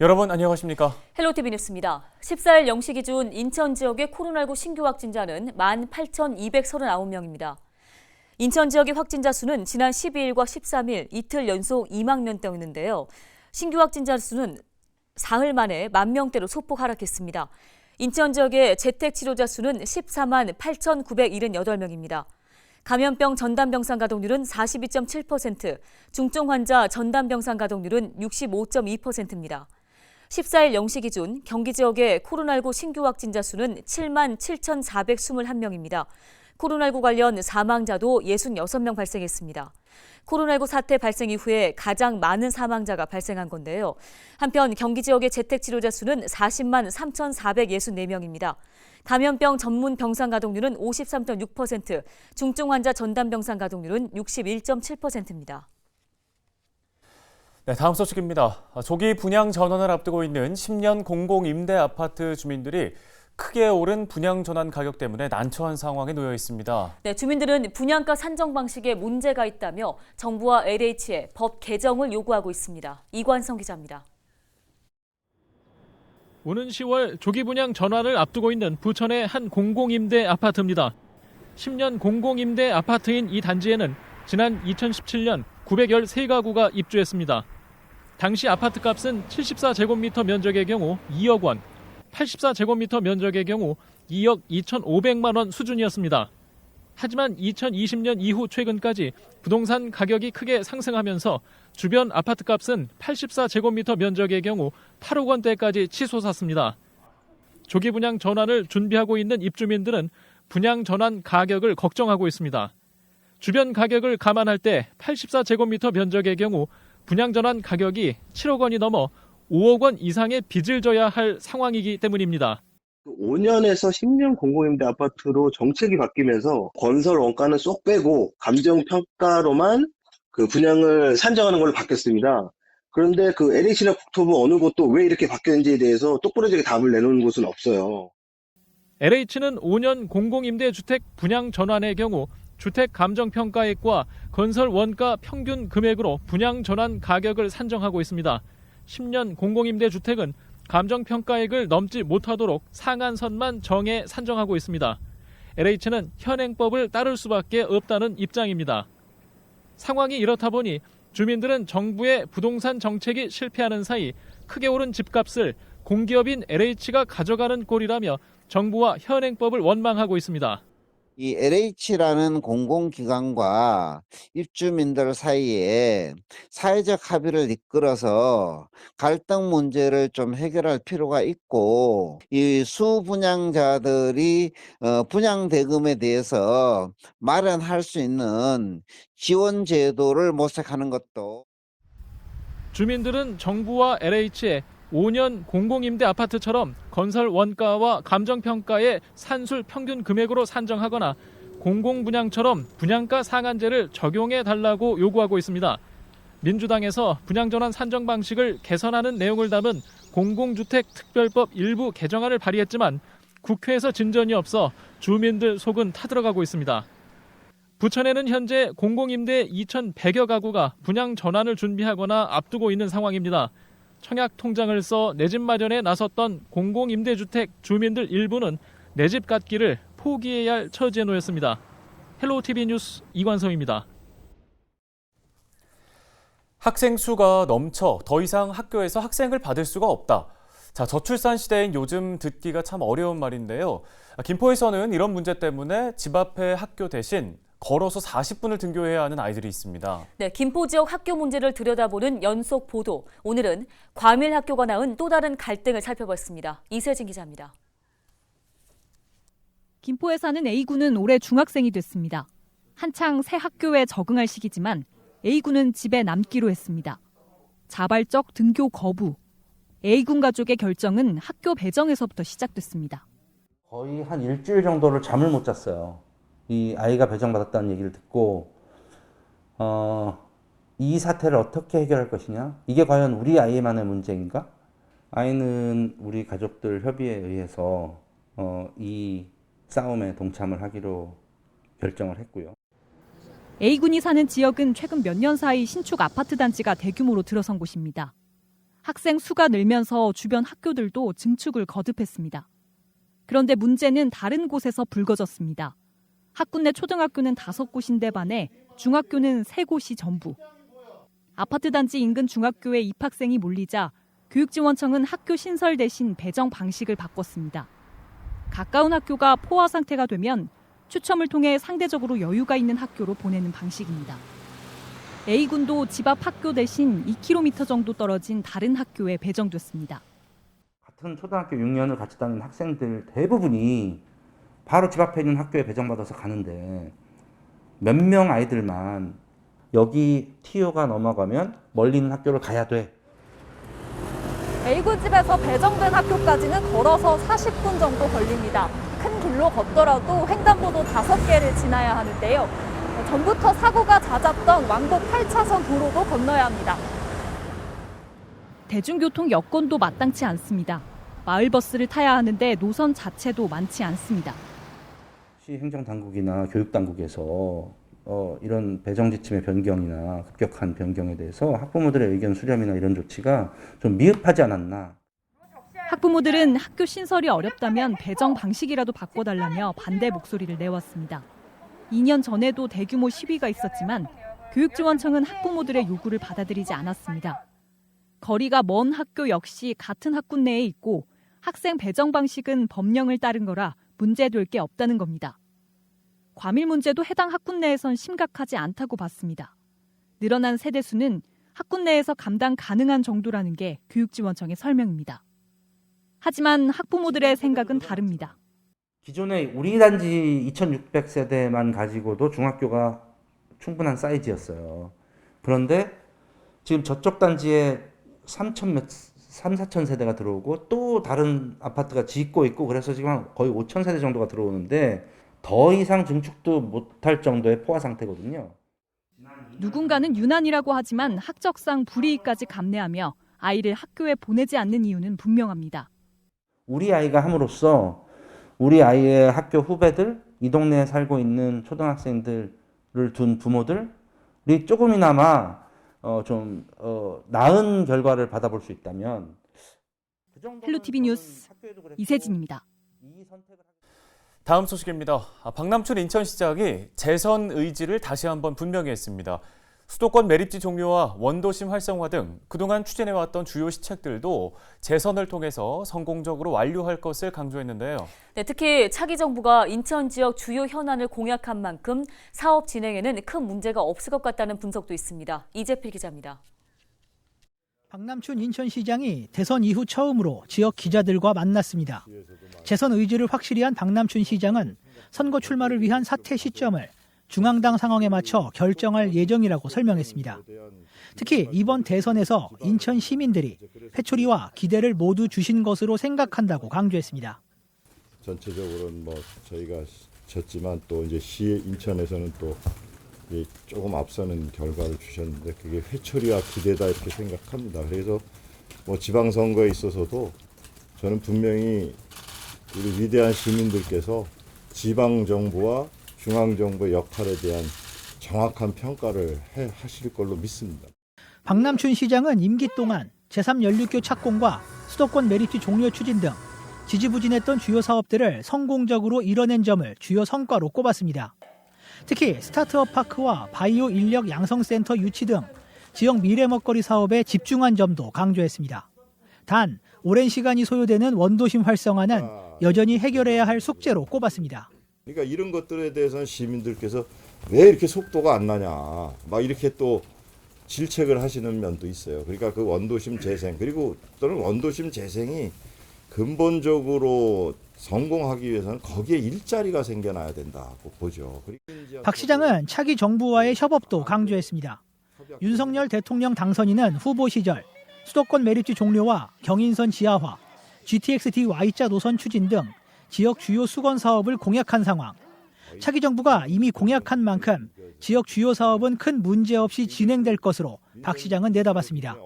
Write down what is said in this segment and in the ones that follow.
여러분 안녕하십니까? 헬로티비 뉴스입니다. 14일 0시 기준 인천 지역의 코로나19 신규 확진자는 18,239명입니다. 인천 지역의 확진자 수는 지난 12일과 13일 이틀 연속 2만 명대였는데요. 신규 확진자 수는 사흘 만에 만 명대로 소폭 하락했습니다. 인천 지역의 재택 치료자 수는 14만 8,978명입니다. 감염병 전담병상 가동률은 42.7%, 중증 환자 전담병상 가동률은 65.2%입니다. 14일 0시 기준 경기 지역의 코로나19 신규 확진자 수는 7만 7,421명입니다. 코로나19 관련 사망자도 66명 발생했습니다. 코로나19 사태 발생 이후에 가장 많은 사망자가 발생한 건데요. 한편 경기 지역의 재택 치료자 수는 40만 3,464명입니다. 감염병 전문 병상 가동률은 53.6%, 중증 환자 전담 병상 가동률은 61.7%입니다. 네, 다음 소식입니다. 조기 분양 전환을 앞두고 있는 10년 공공 임대 아파트 주민들이 크게 오른 분양 전환 가격 때문에 난처한 상황에 놓여 있습니다. 네, 주민들은 분양가 산정 방식에 문제가 있다며 정부와 LH에 법 개정을 요구하고 있습니다. 이관성 기자입니다. 오는 10월 조기 분양 전환을 앞두고 있는 부천의 한 공공 임대 아파트입니다. 10년 공공 임대 아파트인 이 단지에는 지난 2017년 913가구가 입주했습니다. 당시 아파트 값은 74제곱미터 면적의 경우 2억 원, 84제곱미터 면적의 경우 2억 2,500만 원 수준이었습니다. 하지만 2020년 이후 최근까지 부동산 가격이 크게 상승하면서 주변 아파트 값은 84제곱미터 면적의 경우 8억 원대까지 치솟았습니다. 조기 분양 전환을 준비하고 있는 입주민들은 분양 전환 가격을 걱정하고 있습니다. 주변 가격을 감안할 때 84제곱미터 면적의 경우 분양 전환 가격이 7억 원이 넘어 5억 원 이상의 빚을 져야 할 상황이기 때문입니다. 5년에서 10년 공공임대 아파트로 정책이 바뀌면서 건설 원가는 쏙 빼고 감정평가로만 그 분양을 산정하는 걸로 바뀌었습니다. 그런데 그 LH나 국토부 어느 곳도 왜 이렇게 바뀌었는지에 대해서 똑부러지게 답을 내놓은 곳은 없어요. LH는 5년 공공임대 주택 분양 전환의 경우 주택 감정평가액과 건설 원가 평균 금액으로 분양 전환 가격을 산정하고 있습니다. 10년 공공임대 주택은 감정평가액을 넘지 못하도록 상한선만 정해 산정하고 있습니다. LH는 현행법을 따를 수밖에 없다는 입장입니다. 상황이 이렇다 보니 주민들은 정부의 부동산 정책이 실패하는 사이 크게 오른 집값을 공기업인 LH가 가져가는 꼴이라며 정부와 현행법을 원망하고 있습니다. 이 LH라는 공공기관과 입주민들 사이에 사회적 합의를 이끌어서 갈등 문제를 좀 해결할 필요가 있고 이 수분양자들이 어, 분양 대금에 대해서 마련할 수 있는 지원 제도를 모색하는 것도 주민들은 정부와 LH에 5년 공공임대 아파트처럼 건설 원가와 감정평가의 산술 평균 금액으로 산정하거나 공공분양처럼 분양가 상한제를 적용해 달라고 요구하고 있습니다. 민주당에서 분양전환 산정 방식을 개선하는 내용을 담은 공공주택 특별법 일부 개정안을 발의했지만 국회에서 진전이 없어 주민들 속은 타들어가고 있습니다. 부천에는 현재 공공임대 2,100여 가구가 분양 전환을 준비하거나 앞두고 있는 상황입니다. 청약 통장을 써 내 집 마련에 나섰던 공공임대주택 주민들 일부는 내 집 갖기를 포기해야 할 처지에 놓였습니다. 헬로티비 뉴스 이관성입니다. 학생 수가 넘쳐 더 이상 학교에서 학생을 받을 수가 없다. 자, 저출산 시대인 요즘 듣기가 참 어려운 말인데요. 김포에서는 이런 문제 때문에 집 앞에 학교 대신 걸어서 40분을 등교해야 하는 아이들이 있습니다. 네, 김포 지역 학교 문제를 들여다보는 연속 보도. 오늘은 과밀 학교가 낳은 또 다른 갈등을 살펴봤습니다. 이세진 기자입니다. 김포에 사는 A군은 올해 중학생이 됐습니다. 한창 새 학교에 적응할 시기지만 A군은 집에 남기로 했습니다. 자발적 등교 거부. A군 가족의 결정은 학교 배정에서부터 시작됐습니다. 거의 한 일주일 정도를 잠을 못 잤어요. 이 아이가 배정받았다는 얘기를 듣고, 어, 이 사태를 어떻게 해결할 것이냐? 이게 과연 우리 아이만의 문제인가? 아이는 우리 가족들 협의에 의해서, 어, 이 싸움에 동참을 하기로 결정을 했고요. A군이 사는 지역은 최근 몇 년 사이 신축 아파트 단지가 대규모로 들어선 곳입니다. 학생 수가 늘면서 주변 학교들도 증축을 거듭했습니다. 그런데 문제는 다른 곳에서 불거졌습니다. 학군 내 초등학교는 다섯 곳인데 반해 중학교는 세 곳이 전부. 아파트 단지 인근 중학교에 입학생이 몰리자 교육지원청은 학교 신설 대신 배정 방식을 바꿨습니다. 가까운 학교가 포화 상태가 되면 추첨을 통해 상대적으로 여유가 있는 학교로 보내는 방식입니다. A군도 집 앞 학교 대신 2km 정도 떨어진 다른 학교에 배정됐습니다. 같은 초등학교 6년을 같이 다니는 학생들 대부분이 바로 집 앞에 있는 학교에 배정받아서 가는데 몇 명 아이들만 여기 TO가 넘어가면 멀리 있는 학교를 가야 돼. A군 집에서 배정된 학교까지는 걸어서 40분 정도 걸립니다. 큰 길로 걷더라도 횡단보도 5개를 지나야 하는데요. 전부터 사고가 잦았던 왕복 8차선 도로도 건너야 합니다. 대중교통 여건도 마땅치 않습니다. 마을버스를 타야 하는데 노선 자체도 많지 않습니다. 시 행정당국이나 교육당국에서 어, 이런 배정 지침의 변경이나 급격한 변경에 대해서 학부모들의 의견 수렴이나 이런 조치가 좀 미흡하지 않았나. 학부모들은 학교 신설이 어렵다면 배정 방식이라도 바꿔달라며 반대 목소리를 내왔습니다. 2년 전에도 대규모 시위가 있었지만 교육지원청은 학부모들의 요구를 받아들이지 않았습니다. 거리가 먼 학교 역시 같은 학군 내에 있고 학생 배정 방식은 법령을 따른 거라 문제될 게 없다는 겁니다. 과밀 문제도 해당 학군 내에선 심각하지 않다고 봤습니다. 늘어난 세대 수는 학군 내에서 감당 가능한 정도라는 게 교육지원청의 설명입니다. 하지만 학부모들의 생각은 다릅니다. 기존에 우리 단지 2600세대만 가지고도 중학교가 충분한 사이즈였어요. 그런데 지금 저쪽 단지에 3천 몇 3, 4천 세대가 들어오고 또 다른 아파트가 짓고 있고 그래서 지금 한 거의 5천 세대 정도가 들어오는데 더 이상 증축도 못할 정도의 포화 상태거든요. 누군가는 유난이라고 하지만 학적상 불이익까지 감내하며 아이를 학교에 보내지 않는 이유는 분명합니다. 우리 아이가 함으로써 우리 아이의 학교 후배들, 이 동네에 살고 있는 초등학생들을 둔 부모들이 조금이나마 어, 좀 어, 나은 결과를 받아볼 수 있다면 그 정도는 헬로티비 뉴스 이세진입니다. 다음 소식입니다. 아, 박남춘 인천시장이 재선 의지를 다시 한번 분명히 했습니다. 수도권 매립지 종료와 원도심 활성화 등 그동안 추진해왔던 주요 시책들도 재선을 통해서 성공적으로 완료할 것을 강조했는데요. 네, 특히 차기 정부가 인천 지역 주요 현안을 공약한 만큼 사업 진행에는 큰 문제가 없을 것 같다는 분석도 있습니다. 이재필 기자입니다. 박남춘 인천시장이 대선 이후 처음으로 지역 기자들과 만났습니다. 재선 의지를 확실히 한 박남춘 시장은 선거 출마를 위한 사퇴 시점을 중앙당 상황에 맞춰 결정할 예정이라고 설명했습니다. 특히 이번 대선에서 인천 시민들이 회초리와 기대를 모두 주신 것으로 생각한다고 강조했습니다. 전체적으로는 뭐 저희가 졌지만 또 이제 시 인천에서는 또이 조금 앞서는 결과를 주셨는데 그게 회초리와 기대다 이렇게 생각합니다. 그래서 뭐 지방선거에 있어서도 저는 분명히 우리 위대한 시민들께서 지방 정부와 중앙 정부의 역할에 대한 정확한 평가를 해 하실 걸로 믿습니다. 박남춘 시장은 임기 동안 제3연륙교 착공과 수도권 메리트 종료 추진 등 지지부진했던 주요 사업들을 성공적으로 이뤄낸 점을 주요 성과로 꼽았습니다. 특히 스타트업 파크와 바이오 인력 양성센터 유치 등 지역 미래 먹거리 사업에 집중한 점도 강조했습니다. 단 오랜 시간이 소요되는 원도심 활성화는 여전히 해결해야 할 숙제로 꼽았습니다. 그러니까 이런 것들에 대해서는 시민들께서 왜 이렇게 속도가 안 나냐 막 이렇게 또 질책을 하시는 면도 있어요. 그러니까 그 원도심 재생 그리고 또는 원도심 재생이 근본적으로 성공하기 위해서는 거기에 일자리가 생겨나야 된다고 보죠. 박 시장은 차기 정부와의 협업도 강조했습니다. 윤석열 대통령 당선인은 후보 시절 수도권 매립지 종료와 경인선 지하화, GTX-D Y자 노선 추진 등 지역 주요 수건 사업을 공약한 상황. 차기 정부가 이미 공약한 만큼 지역 주요 사업은 큰 문제 없이 진행될 것으로 박 시장은 내다봤습니다.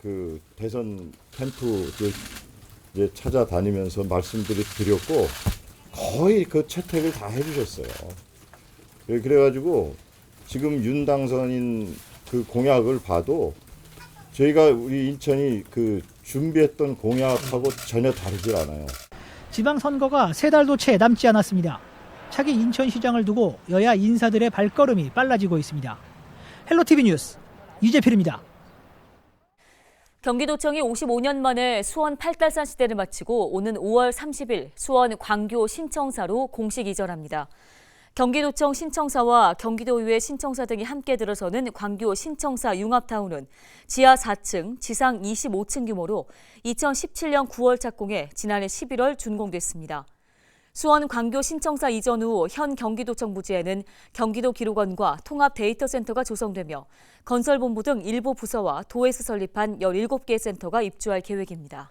그 대선 캠프를 이제 찾아다니면서 말씀드리 드렸고 거의 그 채택을 다 해주셨어요. 그래- 그래가지고 지금 윤 당선인 그 공약을 봐도 저희가 우리 인천이 그 준비했던 공약하고 전혀 다르질 않아요. 지방선거가 세 달도 채 남지 않았습니다. 차기 인천시장을 두고 여야 인사들의 발걸음이 빨라지고 있습니다. 헬로티비 뉴스 유재필입니다. 경기도청이 55년 만에 수원 팔달산 시대를 마치고 오는 5월 30일 수원 광교 신청사로 공식 이전합니다. 경기도청 신청사와 경기도의회 신청사 등이 함께 들어서는 광교 신청사 융합타운은 지하 4층, 지상 25층 규모로 2017년 9월 착공해 지난해 11월 준공됐습니다. 수원 광교 신청사 이전 후 현 경기도청 부지에는 경기도 기록원과 통합 데이터 센터가 조성되며 건설본부 등 일부 부서와 도에서 설립한 17개 센터가 입주할 계획입니다.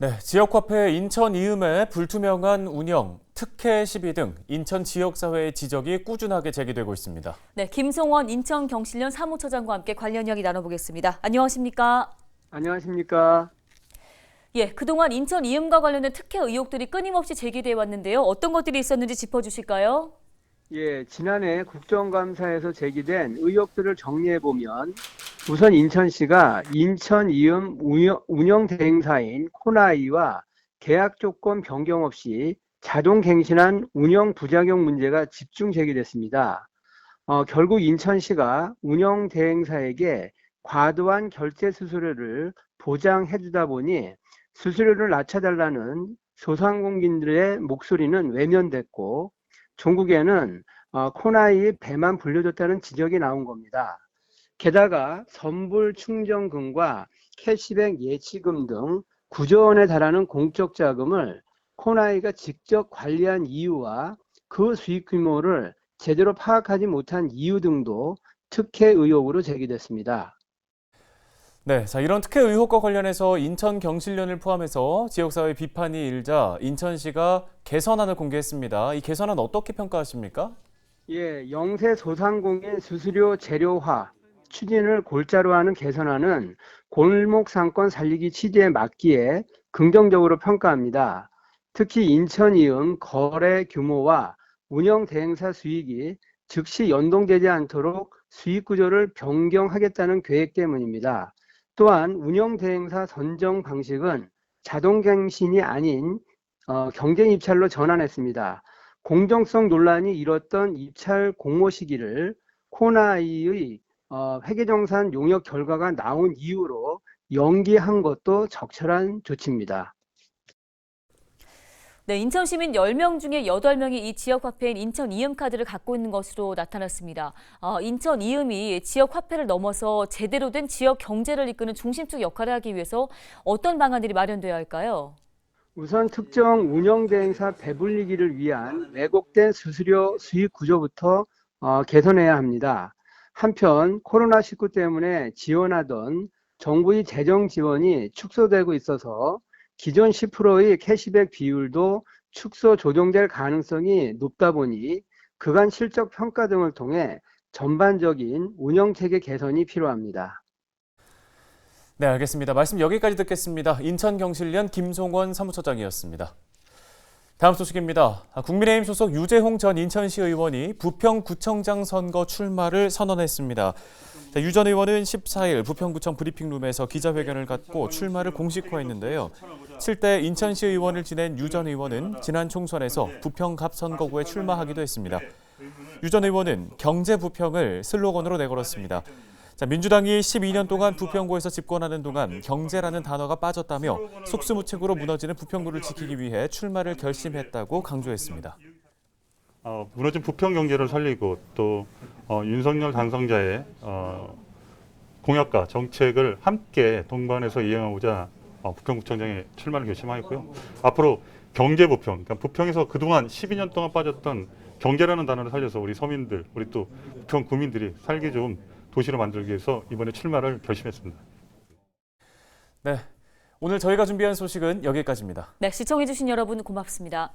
네, 지역화폐 인천 이음의 불투명한 운영, 특혜 시비 등 인천 지역사회의 지적이 꾸준하게 제기되고 있습니다. 네, 김송원 인천경실련 사무처장과 함께 관련 이야기 나눠보겠습니다. 안녕하십니까? 안녕하십니까. 예, 그동안 인천 이음과 관련된 특혜 의혹들이 끊임없이 제기돼 왔는데요. 어떤 것들이 있었는지 짚어주실까요? 예, 지난해 국정감사에서 제기된 의혹들을 정리해 보면 우선 인천시가 인천 이음 운영, 대행사인 코나이와 계약 조건 변경 없이 자동 갱신한 운영 부작용 문제가 집중 제기됐습니다. 어, 결국 인천시가 운영 대행사에게 과도한 결제 수수료를 보장해 주다 보니 수수료를 낮춰달라는 소상공인들의 목소리는 외면됐고 종국에는 어, 코나이 배만 불려줬다는 지적이 나온 겁니다. 게다가 선불 충전금과 캐시백 예치금 등 9조 원에 달하는 공적 자금을 코나이가 직접 관리한 이유와 그 수익 규모를 제대로 파악하지 못한 이유 등도 특혜 의혹으로 제기됐습니다. 네, 자 이런 특혜 의혹과 관련해서 인천 경실련을 포함해서 지역사회 비판이 일자 인천시가 개선안을 공개했습니다. 이 개선안 어떻게 평가하십니까? 예, 영세 소상공인 수수료 재료화 추진을 골자로 하는 개선안은 골목 상권 살리기 취지에 맞기에 긍정적으로 평가합니다. 특히 인천 이음 거래 규모와 운영 대행사 수익이 즉시 연동되지 않도록 수익 구조를 변경하겠다는 계획 때문입니다. 또한 운영 대행사 선정 방식은 자동 갱신이 아닌 어, 경쟁 입찰로 전환했습니다. 공정성 논란이 일었던 입찰 공모 시기를 코나이의 어, 회계정산 용역 결과가 나온 이후로 연기한 것도 적절한 조치입니다. 네, 인천 시민 10명 중에 8명이 이 지역 화폐인 인천 이음 카드를 갖고 있는 것으로 나타났습니다. 어, 인천 이음이 지역 화폐를 넘어서 제대로 된 지역 경제를 이끄는 중심축 역할을 하기 위해서 어떤 방안들이 마련되어야 할까요? 우선 특정 운영 대행사 배불리기를 위한 왜곡된 수수료 수익 구조부터 어, 개선해야 합니다. 한편 코로나19 때문에 지원하던 정부의 재정 지원이 축소되고 있어서 기존 10%의 캐시백 비율도 축소 조정될 가능성이 높다 보니 그간 실적 평가 등을 통해 전반적인 운영 체계 개선이 필요합니다. 네, 알겠습니다. 말씀 여기까지 듣겠습니다. 인천 경실련 김송원 사무처장이었습니다. 다음 소식입니다. 아, 국민의힘 소속 유재홍 전 인천시 의원이 부평구청장 선거 출마를 선언했습니다. 자, 유전 의원은 14일 부평구청 브리핑룸에서 기자회견을 갖고 출마를 공식화했는데요. 7대 인천시 의원을 지낸 유 전 의원은 지난 총선에서 부평갑 선거구에 출마하기도 했습니다. 유 전 의원은 경제 부평을 슬로건으로 내걸었습니다. 자, 민주당이 12년 동안 부평구에서 집권하는 동안 경제라는 단어가 빠졌다며 속수무책으로 무너지는 부평구를 지키기 위해 출마를 결심했다고 강조했습니다. 어, 무너진 부평 경제를 살리고 또 어, 윤석열 당선자의 어, 공약과 정책을 함께 동반해서 이행하고자 어, 부평구청장에 출마를 결심하였고요. 앞으로 경제 부평, 그러니까 부평에서 그동안 12년 동안 빠졌던 경제라는 단어를 살려서 우리 서민들, 우리 또 부평 구민들이 살기 좋은 도시로 만들기 위해서 이번에 출마를 결심했습니다. 네, 오늘 저희가 준비한 소식은 여기까지입니다. 네, 시청해주신 여러분 고맙습니다.